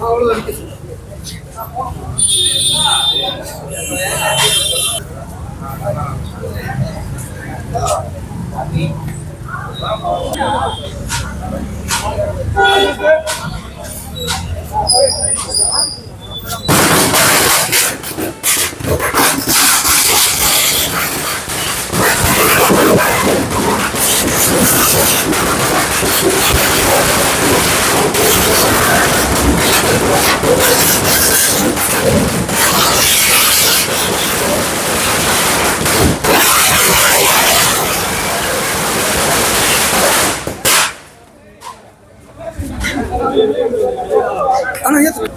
அவ்வளோ நமது நாட்டின்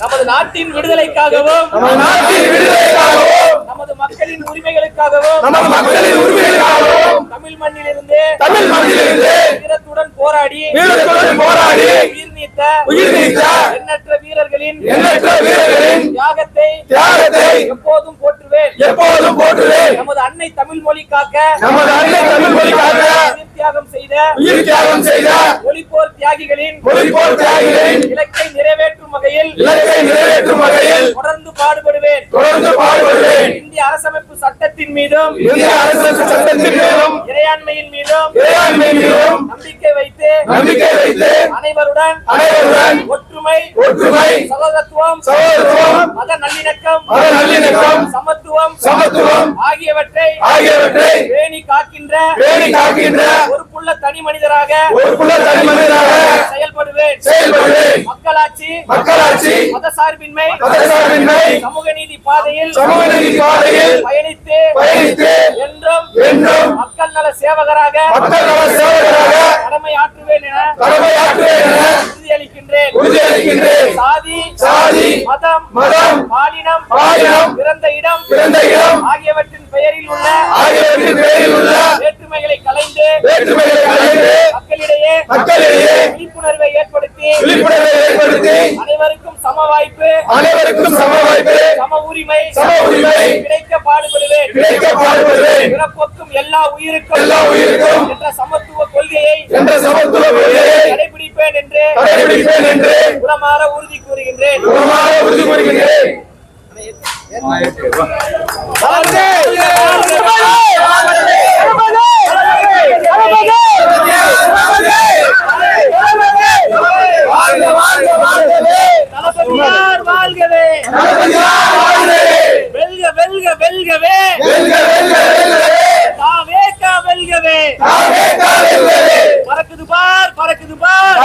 நமது நாட்டின் விடுதலைக்காகவும் நமது மக்களின் உரிமைகளுக்காகவும் நமது மக்களின் உரிமைகளுக்காகவும் தமிழ் மண்ணிலிருந்து தமிழ் மண்ணிலிருந்து வீரத்துடன் போராடி வீரத்துடன் போராடி உயிர் நீத்த உயிர் நீத்த எண்ணற்ற வீரர்களின் எண்ணற்ற வீரர்களின் தியாகத்தை தியாகத்தை எப்போதும் போற்றுவேன். எப்போதும் போற்றுவேன். நமது அன்னை தமிழ் மொழி காக்க நமது அன்னை தமிழ் மொழிக்காக உயிர் தியாகம் செய்த உயிர் தியாகம் செய்த தியாகிகளின் மொழிப்போர் தியாகிகளின் இலக்கை நிறைவேற்றும் வகையில் இலக்கை நிறைவேற்றும் வகையில் தொடர்ந்து பாடுபடுவேன். தொடர்ந்து பாடுபடுவேன். இந்திய அரசமைப்பு சட்டத்தின் மீதும் இந்திய அரசு சட்டத்தின் மீதும் இறையாண்மையின் மீதும் இறையாண்மை மீதும் நம்பிக்கை வைத்து நம்பிக்கை வைத்து அனைவருடன் அனைவருடன் ஒற்றுமை ஒற்றுமை சகோதரத்துவம் சகோதரத்துவம் மத நல்லிணக்கம் மத நல்லிணக்கம் சமத்துவம் சமத்துவம் ஆகியவற்றை ஆகியவற்றை பேணி காக்கின்ற பேணி காக்கின்ற பொறுப்புள்ள தனி மனிதராக குல செயல்படுவேன். செயல்படுவேன். மக்களாட்சி மக்களாட்சி மதசார்பின்மை மதசார்பின்மை சமூக நீதி பாதையில் சமூக நீதி பாதையில் பயணித்து பயணித்து என்றும் என்றும் மக்கள் நல சேவகராக மக்கள் நல சேவகராக கடமை ஆற்றுவேன் என உறுதியளிக்கின்றேன். உறுதியளிக்கின்றேன். சாதி சாதி மதம் மதம் பாலினம் பாலினம் பிறந்த இடம் பிறந்த இடம் ஆகியவற்றின் பெயரில் உள்ள ஆகியவற்றின் பேரில் உள்ள வேற்றுமைகளை கலைந்து வேற்றுமைகளை கலைந்து மக்களிடையே மக்களிடையே விழிப்புணர்வை ஏற்படுத்தி விழிப்புணர்வை ஏற்படுத்தி அனைவருக்கும் சம வாய்ப்பு அனைவருக்கும் சம வாய்ப்பு சம உரிமை சம உரிமை கிடைக்க பாடுபடுவேன். கிடைக்க பாடுபடுவேன். பிறப்புக்கும் எல்லா உயிருக்கும் எல்லா உயிருக்கும் என்ற சமத்துவ கொள்கையை என்ற சமத்துவ கொள்கையை கடைபிடிப்பேன் என்று கடைபிடிப்பேன் என்று உளமாற உறுதி கூறுகின்றேன். உறுதியாக உறுதி கூறுகின்றேன். வாழ்கவே வெல்க வெல்க வெல்கவே. தாவேகா வெல்கவே பறக்குது பார் பறக்குது பார்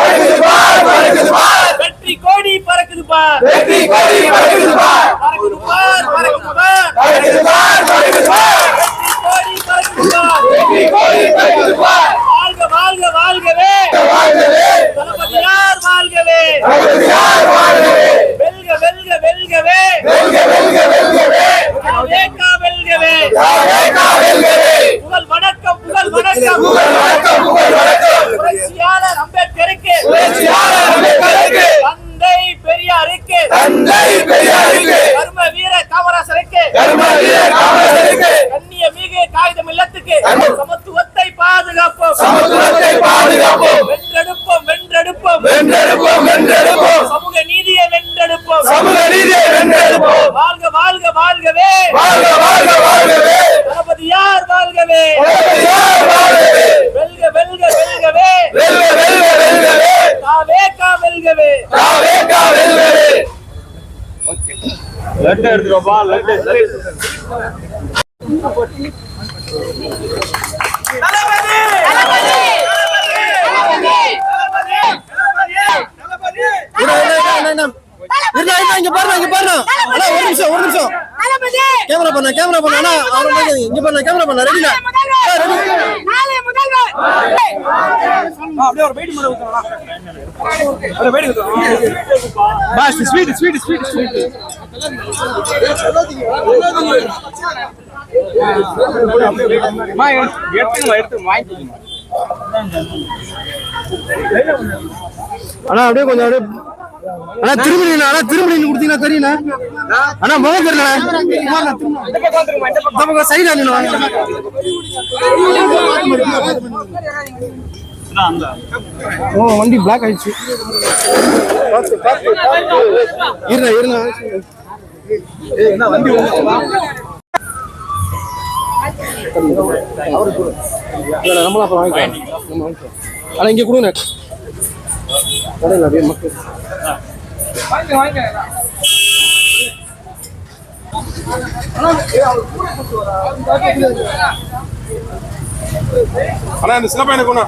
வெற்றி கோடி பறக்குது பார் வெற்றி கொடி பறக்குது பார். பறக்குது பார் பறக்குது பார் பறக்குது பார், பறக்குது பார். வெற்றி கோடி பறக்குது பார் வெற்றி கொடி பறக்குது பார். வாழ்க வாழ்க வாழ்கவே வாழ்கவே, தளபதியார் வாழ்கவே தளபதியார் வாழ்கவே. வெல்க வெல்க வெல்கவே வெல்க, வெல்க, வெல்கவே. தாவேகா வெல்கவே தாவேகா வெல்கவே. புகழ் வணக்கம் புகழ் வணக்கம் புகழ் வணக்கம், புகழ் வணக்கம். புரட்சியாளர் அம்பேத்கருக்கு புரட்சியாளர் அம்பேத்கருக்கு. தந்தை பெரியாருக்கு தந்தை பெரியாருக்கு. கர்ம வீர காமராசருக்கு கர்ம வீர காமராஜருக்கு. கண்ணிய மிகு காகிதம் இல்லத்துக்கு கண்ணிய- சமத்துவத்தை பாதுகாப்போம் சமத்துவத்தை பாதுகாப்போம். வென்றெடுப்போம் வென்றெடுப்போம் வென்றெடுப்போம், வென்றெடுப்போம். சமூக நீதியை வென்றெடுப்போம் சமூக நீதியை வென்றெடுப்போம். வாழ்க வாழ்க வாழ்கவே வாழ்க, வாழ்க, வாழ்கவே. தளபதியார் வாழ்கவே தளபதியார் வாழ்கவே. வெல்க வெல்க வெல்கவே வெல்க, வெல்க, வெல்கவே. தாவேகா வெல்கவே தாவேகா வெல்கவே. இருந்தா இருந்தா இங்க பாருங்க இங்க பாருங்க அண்ணா ஒரு நிமிஷம் ஒரு நிமிஷம். கேமரா பண்ண கேமரா பண்ண அண்ணா. அவர் இங்க பாருங்க கேமரா பண்ண ரெடிடா நாளை முதல்வர்! அப்படியே ஒரு வெயிட் பண்ண ஊத்தலாம் அப்படியே wait ஊத்தலாம் boss sweet sweet sweet sweet எடுத்துங்க எடுத்து வாங்கிக்கோங்க அண்ணா அப்படியே கொஞ்சம் அப்படியே அண்ணா திரும்பி அண்ணா திரும்பி நின்னு கொடுத்தீங்கன்னா தெரியுண்ணா அண்ணா முகம் தெரியல நமக்கு சைடா நின்னு வாங்க. ஓ வண்டி பிளாக் ஆயிடுச்சு. இருங்க இருங்க இல்ல, நம்மளும் அப்புறம் வாங்கிக்கலாம். நம்ம வாங்கிக்கலாம். ஆனா இங்க கொடுங்க. கடையில் அப்படியே மக்கள் அண்ணா இந்த சின்ன பையனுக்கு ஒண்ணு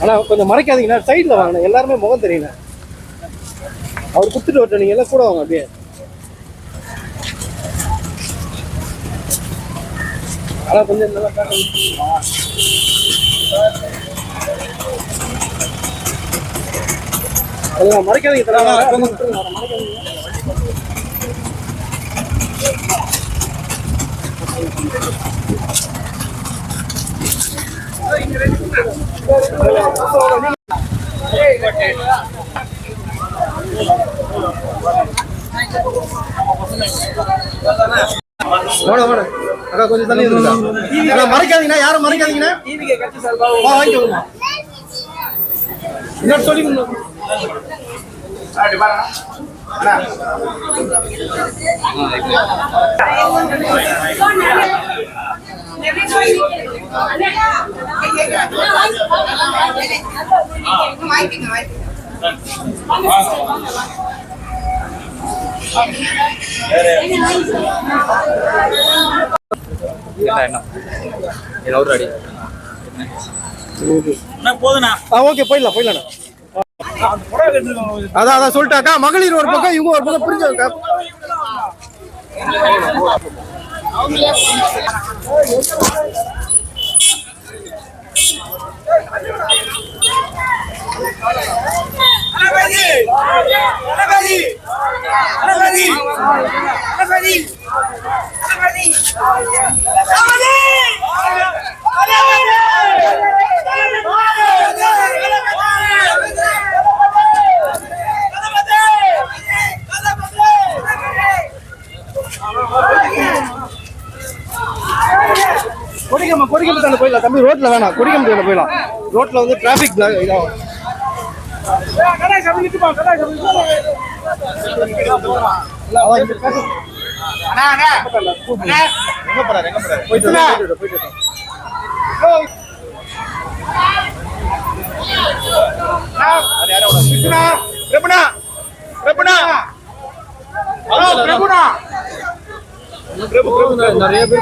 அண்ணா கொஞ்சம் மறைக்காதீங்கண்ணா. சைடில் வாங்கண்ணா. எல்லாருமே முகம் தெரியல அவர் குத்துட்டு வரட்டும். நீங்க எல்லாம் கூட வாங்க அப்படியே. ஆனால் கொஞ்சம் நல்லா மறைக்காதீங்க தரா ஓட வாடா. அக்கா கொஞ்சம் தள்ளி இருக்கா மறைக்காதீங்கண்ணா யாரும் மறைக்காதீங்கண்ணா. வாங்கிக்கோங்க இன்னொரு சொல்லி கொடுங்க. ஓகே போயிடலாம் போயிடலாம் அதான் அதான் சொல்லிட்டாக்கா மகளிர் ஒரு பக்கம் இவங்க ஒரு பக்கம் பிரிஞ்சவங்க தளபதி தளபதி தளபதி கொடிக்கம்பம் தானே போயிடலாம். தம்பி ரோட்ல வேணாம். கொடிக்கம்பம் தானே போயிடலாம். ரோட்ல வந்து டிராபிக் இதாகும். கடை சபை நிக்குமா கடை சபை எங்க போறாரு எங்க போறாரு போயிட்டு போயிட்டு நிறைய பேர்